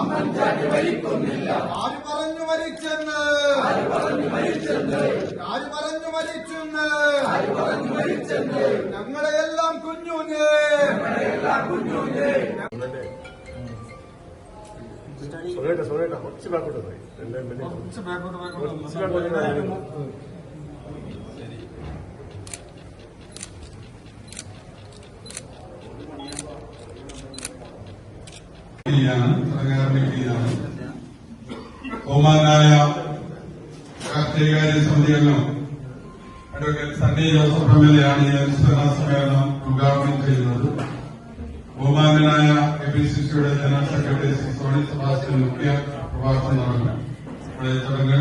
ഉമ്മൻചാണ്ടി മരിക്കുന്നില്ല. ആര് പറഞ്ഞു മരിച്ചെന്ന്? ആര് പറഞ്ഞു മരിച്ചെന്ന്? ഞങ്ങളെയെല്ലാം കുഞ്ഞുഞ്ഞേ. സോനേട്ട സോനേട്ട കുറച്ച് ബാക്കോട്ട് പോയി. കുറച്ച് ബാക്കോട്ട് പോയി. കീഴിലാണ് സർക്കാരിന്റെ കീഴിലാണ് ബഹുമാനായ രാഷ്ട്രീയകാര്യ സമിതി advocate Sunny Joseph M L A ആണ് ഈ അനുസ്മരണ സമ്മേളനം ഉദ്ഘാടനം ചെയ്യുന്നത്. ബഹുമാനായ എ പി സി സിയുടെ ജനറൽ സെക്രട്ടറി ശ്രീ സോണി സെബാസ്റ്റ്യൻ മുഖ്യ പ്രഭാഷണം നടന്നു. ഇവിടെ ചടങ്ങ്